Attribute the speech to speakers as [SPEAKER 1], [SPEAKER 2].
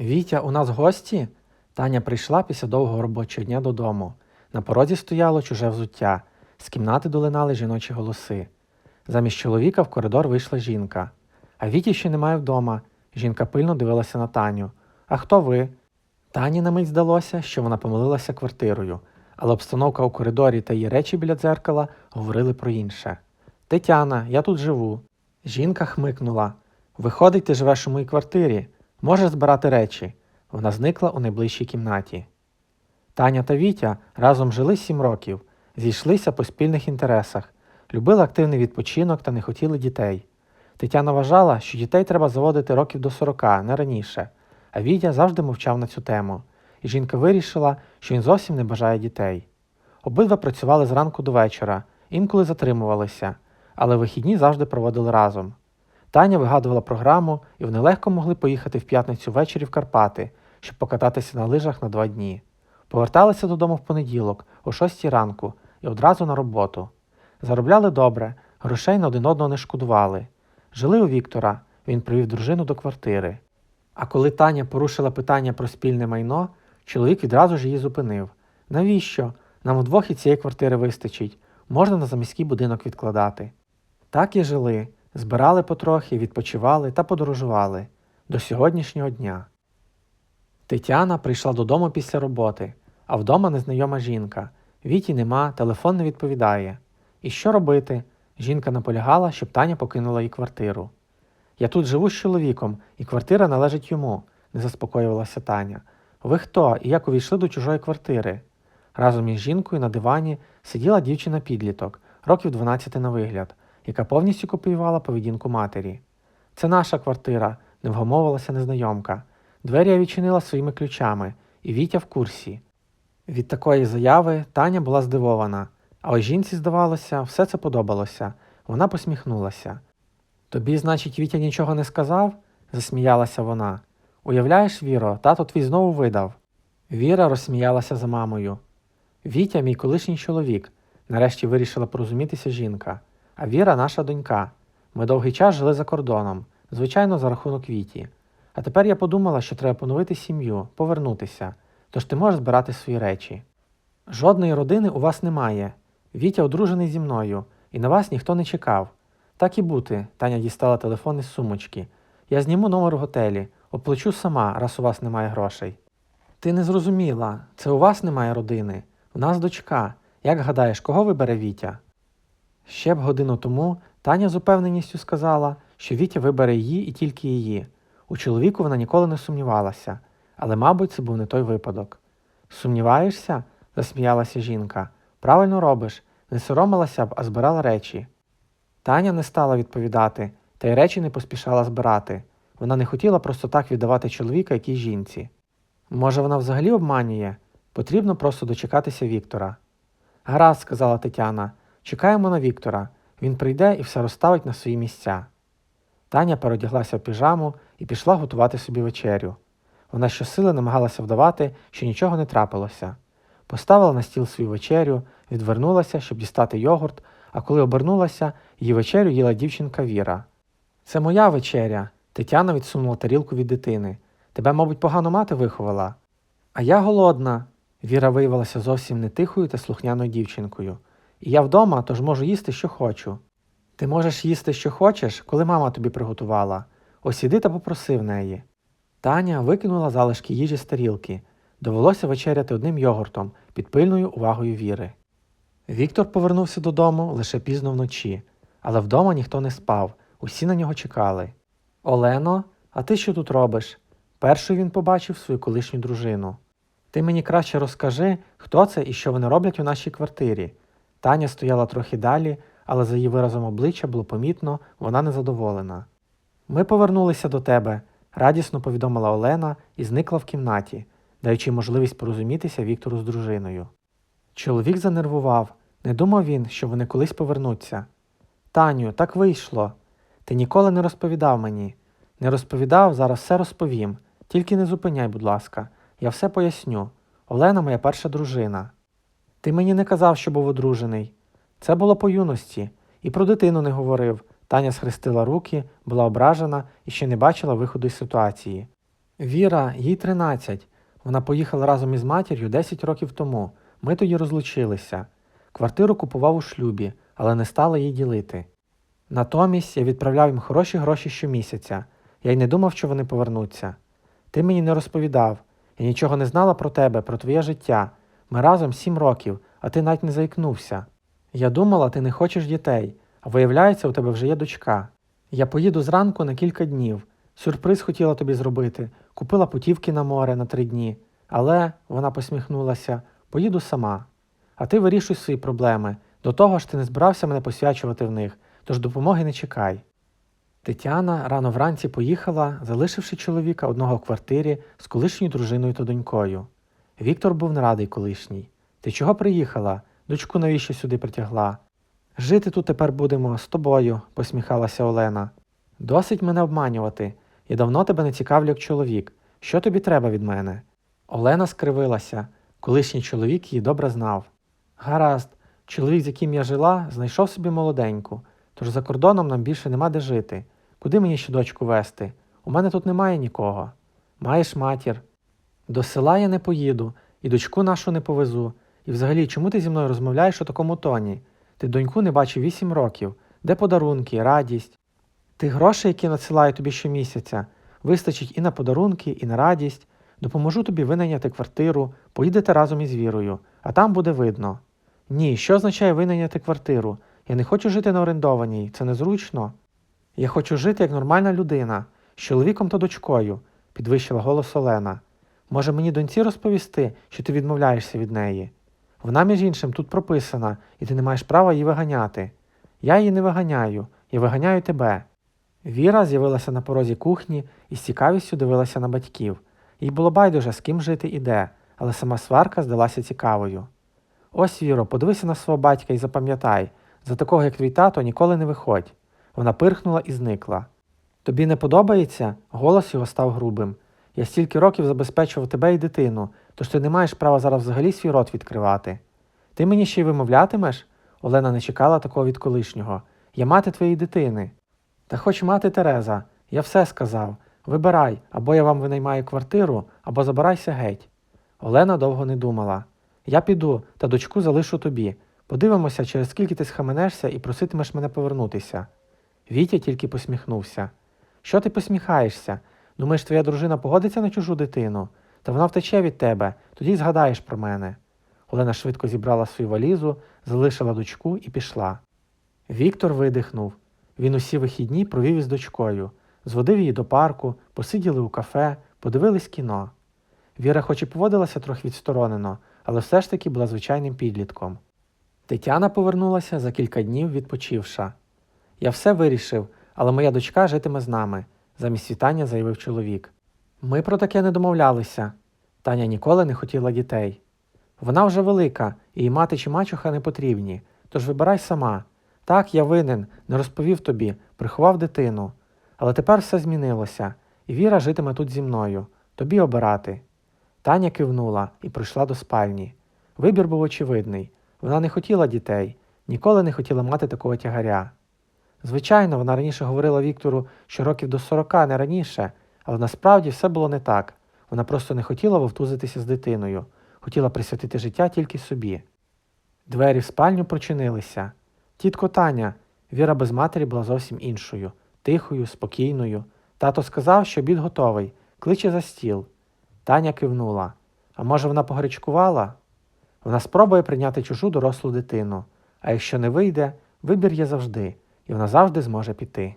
[SPEAKER 1] Вітя, у нас гості? Таня прийшла після довгого робочого дня додому. На порозі стояло чуже взуття, з кімнати долинали жіночі голоси. Замість чоловіка в коридор вийшла жінка. А Віті ще немає вдома. Жінка пильно дивилася на Таню. А хто ви? Тані на мить здалося, що вона помилилася квартирою, але обстановка у коридорі та її речі біля дзеркала говорили про інше. Тетяна, я тут живу. Жінка хмикнула. Виходить, ти живеш у моїй квартирі. Можеш збирати речі. Вона зникла у найближчій кімнаті. Таня та Вітя разом жили сім років, зійшлися по спільних інтересах, любили активний відпочинок та не хотіли дітей. Тетяна вважала, що дітей треба заводити років до 40, не раніше, а Вітя завжди мовчав на цю тему, і жінка вирішила, що він зовсім не бажає дітей. Обидва працювали зранку до вечора, інколи затримувалися, але вихідні завжди проводили разом. Таня вигадувала програму, і вони легко могли поїхати в п'ятницю ввечері в Карпати, щоб покататися на лижах на два дні. Поверталися додому в понеділок, о 6 ранку, і одразу на роботу. Заробляли добре, грошей на один одного не шкодували. Жили у Віктора, він привів дружину до квартири. А коли Таня порушила питання про спільне майно, чоловік відразу ж її зупинив. Навіщо? Нам удвох і цієї квартири вистачить, можна на заміський будинок відкладати. Так і жили, збирали потрохи, відпочивали та подорожували до сьогоднішнього дня. Тетяна прийшла додому після роботи, а вдома незнайома жінка. Віті нема, телефон не відповідає. І що робити? Жінка наполягала, щоб Таня покинула їй квартиру. Я тут живу з чоловіком, і квартира належить йому, не заспокоювалася Таня. Ви хто і як увійшли до чужої квартири? Разом із жінкою на дивані сиділа дівчина-підліток, років 12 на вигляд, яка повністю копіювала поведінку матері. Це наша квартира, не вгомовилася незнайомка. Двері я відчинила своїми ключами, і Вітя в курсі. Від такої заяви Таня була здивована, а ось жінці, здавалося, все це подобалося. Вона посміхнулася. Тобі, значить, Вітя нічого не сказав? засміялася вона. Уявляєш, Віро, тато твій знову видав. Віра розсміялася за мамою. Вітя, мій колишній чоловік, нарешті вирішила порозумітися жінка, а Віра наша донька. Ми довгий час жили за кордоном, звичайно, за рахунок Віті. А тепер я подумала, що треба поновити сім'ю, повернутися, тож ти можеш збирати свої речі. Жодної родини у вас немає. Вітя одружений зі мною, і на вас ніхто не чекав. Так і бути, Таня дістала телефон із сумочки. Я зніму номер у готелі, оплачу сама, раз у вас немає грошей. Ти не зрозуміла, це у вас немає родини, у нас дочка. Як гадаєш, кого вибере Вітя? Ще б годину тому Таня з упевненістю сказала, що Вітя вибере її і тільки її. У чоловіку вона ніколи не сумнівалася, але, мабуть, це був не той випадок. Сумніваєшся? засміялася жінка. Правильно робиш, не соромилася б, а збирала речі. Таня не стала відповідати, та й речі не поспішала збирати. Вона не хотіла просто так віддавати чоловіка якій жінці. Може, вона взагалі обманює? Потрібно просто дочекатися Віктора. Гаразд, сказала Тетяна, чекаємо на Віктора. Він прийде і все розставить на свої місця. Таня переодяглася в піжаму і пішла готувати собі вечерю. Вона щосили намагалася вдавати, що нічого не трапилося. Поставила на стіл свою вечерю, відвернулася, щоб дістати йогурт, а коли обернулася, її вечерю їла дівчинка Віра. Це моя вечеря. Тетяна відсунула тарілку від дитини. Тебе, мабуть, погано мати виховала. А я голодна. Віра виявилася зовсім не тихою та слухняною дівчинкою. Я вдома, тож можу їсти, що хочу. Ти можеш їсти, що хочеш, коли мама тобі приготувала. Ось іди та попроси в неї. Таня викинула залишки їжі з тарілки. Довелося вечеряти одним йогуртом під пильною увагою Віри. Віктор повернувся додому лише пізно вночі, але вдома ніхто не спав, усі на нього чекали. Олено, а ти що тут робиш? Першою він побачив свою колишню дружину. Ти мені краще розкажи, хто це і що вони роблять у нашій квартирі. Таня стояла трохи далі, але за її виразом обличчя було помітно, вона незадоволена. Ми повернулися до тебе, радісно повідомила Олена і зникла в кімнаті, даючи можливість порозумітися Віктору з дружиною. Чоловік занервував, не думав він, що вони колись повернуться. Таню, так вийшло. Ти ніколи не розповідав мені. Не розповідав, зараз все розповім. Тільки не зупиняй, будь ласка, я все поясню. Олена моя перша дружина. Ти мені не казав, що був одружений. Це було по юності, і про дитину не говорив. Таня схрестила руки, була ображена і ще не бачила виходу із ситуації. Віра, їй 13. Вона поїхала разом із матір'ю 10 років тому. Ми тоді розлучилися. Квартиру купував у шлюбі, але не стала їй ділити. Натомість я відправляв їм хороші гроші щомісяця. Я й не думав, що вони повернуться. Ти мені не розповідав. Я нічого не знала про тебе, про твоє життя. Ми разом сім років, а ти навіть не заікнувся. Я думала, ти не хочеш дітей, а виявляється, у тебе вже є дочка. Я поїду зранку на кілька днів. Сюрприз хотіла тобі зробити, купила путівки на море на три дні. Але, вона посміхнулася, поїду сама. А ти вирішуй свої проблеми. До того ж ти не збирався мене посвячувати в них, тож допомоги не чекай. Тетяна рано вранці поїхала, залишивши чоловіка одного в квартирі з колишньою дружиною та донькою. Віктор був не радий колишній. Ти чого приїхала? Дочку навіщо сюди притягла? Жити тут тепер будемо з тобою, посміхалася Олена. Досить мене обманювати. Я давно тебе не цікавлю як чоловік. Що тобі треба від мене? Олена скривилася. Колишній чоловік її добре знав. Гаразд, чоловік, з яким я жила, знайшов собі молоденьку, тож за кордоном нам більше нема де жити. Куди мені ще дочку вести? У мене тут немає нікого. Маєш матір. До села я не поїду, і дочку нашу не повезу. І взагалі, чому ти зі мною розмовляєш у такому тоні? Ти доньку не бачив вісім років. Де подарунки, радість? Тих грошей, які надсилаю тобі щомісяця, вистачить і на подарунки, і на радість. Допоможу тобі винайняти квартиру, поїдете разом із вірою, а там буде видно. Ні, що означає винайняти квартиру? Я не хочу жити на орендованій, це незручно. Я хочу жити як нормальна людина, з чоловіком та дочкою, підвищила голос Олена. Може мені доньці розповісти, що ти відмовляєшся від неї? Вона, між іншим, тут прописана, і ти не маєш права її виганяти. Я її не виганяю, я виганяю тебе. Віра з'явилася на порозі кухні і з цікавістю дивилася на батьків. Їй було байдуже, з ким жити і де, але сама сварка здалася цікавою. Ось, Віро, подивися на свого батька і запам'ятай, за такого, як твій тато, ніколи не виходь. Вона пирхнула і зникла. Тобі не подобається? Голос його став грубим. Я стільки років забезпечував тебе і дитину, тож ти не маєш права зараз взагалі свій рот відкривати. Ти мені ще й вимовлятимеш? Олена не чекала такого від колишнього. Я мати твоєї дитини. Та хоч мати Тереза, я все сказав. Вибирай, або я вам винаймаю квартиру, або забирайся геть. Олена довго не думала. Я піду, та дочку залишу тобі. Подивимося, через скільки ти схаменешся і проситимеш мене повернутися. Вітя тільки посміхнувся. Що ти посміхаєшся? Думаєш, твоя дружина погодиться на чужу дитину? Та вона втече від тебе, тоді й згадаєш про мене. Олена швидко зібрала свою валізу, залишила дочку і пішла. Віктор видихнув. Він усі вихідні провів із дочкою, зводив її до парку, посиділи у кафе, подивились кіно. Віра хоч і поводилася трохи відсторонено, але все ж таки була звичайним підлітком. Тетяна повернулася за кілька днів відпочивша. Я все вирішив, але моя дочка житиме з нами, замість вітання заявив чоловік. Ми про таке не домовлялися. Таня ніколи не хотіла дітей. Вона вже велика, і мати чи мачуха не потрібні, тож вибирай сама. Так, я винен, не розповів тобі, приховав дитину. Але тепер все змінилося, і Віра житиме тут зі мною, тобі обирати. Таня кивнула і прийшла до спальні. Вибір був очевидний. Вона не хотіла дітей, ніколи не хотіла мати такого тягаря. Звичайно, вона раніше говорила Віктору, що років до сорока, не раніше, але насправді все було не так. Вона просто не хотіла вовтузитися з дитиною, хотіла присвятити життя тільки собі. Двері в спальню прочинилися. Тітко Таня, Віра без матері була зовсім іншою, тихою, спокійною. Тато сказав, що обід готовий, кличе за стіл. Таня кивнула. А може, вона погорячкувала? Вона спробує прийняти чужу дорослу дитину, а якщо не вийде, вибір є завжди, і вона завжди зможе піти.